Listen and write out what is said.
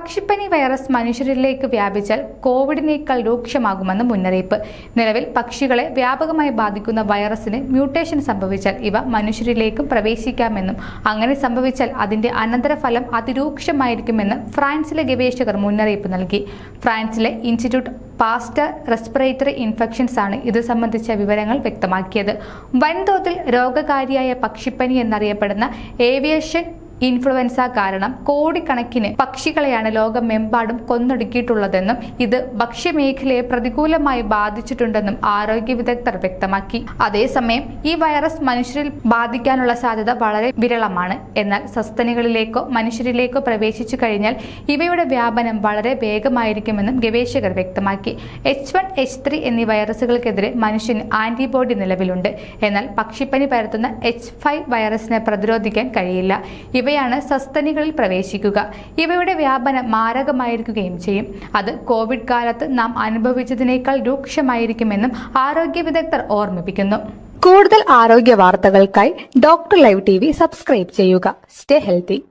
പക്ഷിപ്പനി വൈറസ് മനുഷ്യരിലേക്ക് വ്യാപിച്ചാൽ കോവിഡിനേക്കാൾ രൂക്ഷമാകുമെന്ന് മുന്നറിയിപ്പ്. നിലവിൽ പക്ഷികളെ വ്യാപകമായി ബാധിക്കുന്ന വൈറസിന് മ്യൂട്ടേഷൻ സംഭവിച്ചാൽ ഇവ മനുഷ്യരിലേക്കും പ്രവേശിക്കാമെന്നും അങ്ങനെ സംഭവിച്ചാൽ അതിന്റെ അനന്തരഫലം അതിരൂക്ഷമായിരിക്കുമെന്ന് ഫ്രാൻസിലെ ഗവേഷകർ മുന്നറിയിപ്പ് നൽകി. ഫ്രാൻസിലെ ഇൻസ്റ്റിറ്റ്യൂട്ട് പാസ്റ്റർ റെസ്പിറേറ്ററി ഇൻഫെക്ഷൻസ് ആണ് ഇത് സംബന്ധിച്ച വിവരങ്ങൾ വ്യക്തമാക്കിയത്. വൻതോതിൽ രോഗകാരിയായ പക്ഷിപ്പനി എന്നറിയപ്പെടുന്ന ഏവിയേഷൻ ഇൻഫ്ലുവൻസ കാരണം കോടിക്കണക്കിന് പക്ഷികളെയാണ് ലോകമെമ്പാടും കൊന്നൊടുക്കിയിട്ടുള്ളതെന്നും ഇത് ഭക്ഷ്യമേഖലയെ പ്രതികൂലമായി ബാധിച്ചിട്ടുണ്ടെന്നും ആരോഗ്യ വിദഗ്ധർ വ്യക്തമാക്കി. അതേസമയം ഈ വൈറസ് മനുഷ്യരിൽ ബാധിക്കാനുള്ള സാധ്യത വളരെ വിരളമാണ്. എന്നാൽ സസ്തനികളിലേക്കോ മനുഷ്യരിലേക്കോ പ്രവേശിച്ചു കഴിഞ്ഞാൽ ഇവയുടെ വ്യാപനം വളരെ വേഗമായിരിക്കുമെന്നും ഗവേഷകർ വ്യക്തമാക്കി. എച്ച് വൺ എച്ച് ത്രീ എന്നീ വൈറസുകൾക്കെതിരെ മനുഷ്യന് ആന്റിബോഡി നിലവിലുണ്ട്. എന്നാൽ പക്ഷിപ്പനി പരത്തുന്ന എച്ച് ഫൈവ് വൈറസിനെ പ്രതിരോധിക്കാൻ കഴിയില്ല. ഇവയാണ് സസ്തനികളിൽ പ്രവേശിക്കുക. ഇവയുടെ വ്യാപനം മാരകമായിരിക്കുകയും ചെയ്യും. അത് കോവിഡ് കാലത്ത് നാം അനുഭവിച്ചതിനേക്കാൾ രൂക്ഷമായിരിക്കുമെന്നും ആരോഗ്യ വിദഗ്ധർ ഓർമ്മിപ്പിക്കുന്നു. കൂടുതൽ ആരോഗ്യ വാർത്തകൾക്കായി ഡോക്ടർ ലൈവ് ടി സബ്സ്ക്രൈബ് ചെയ്യുക. Stay healthy.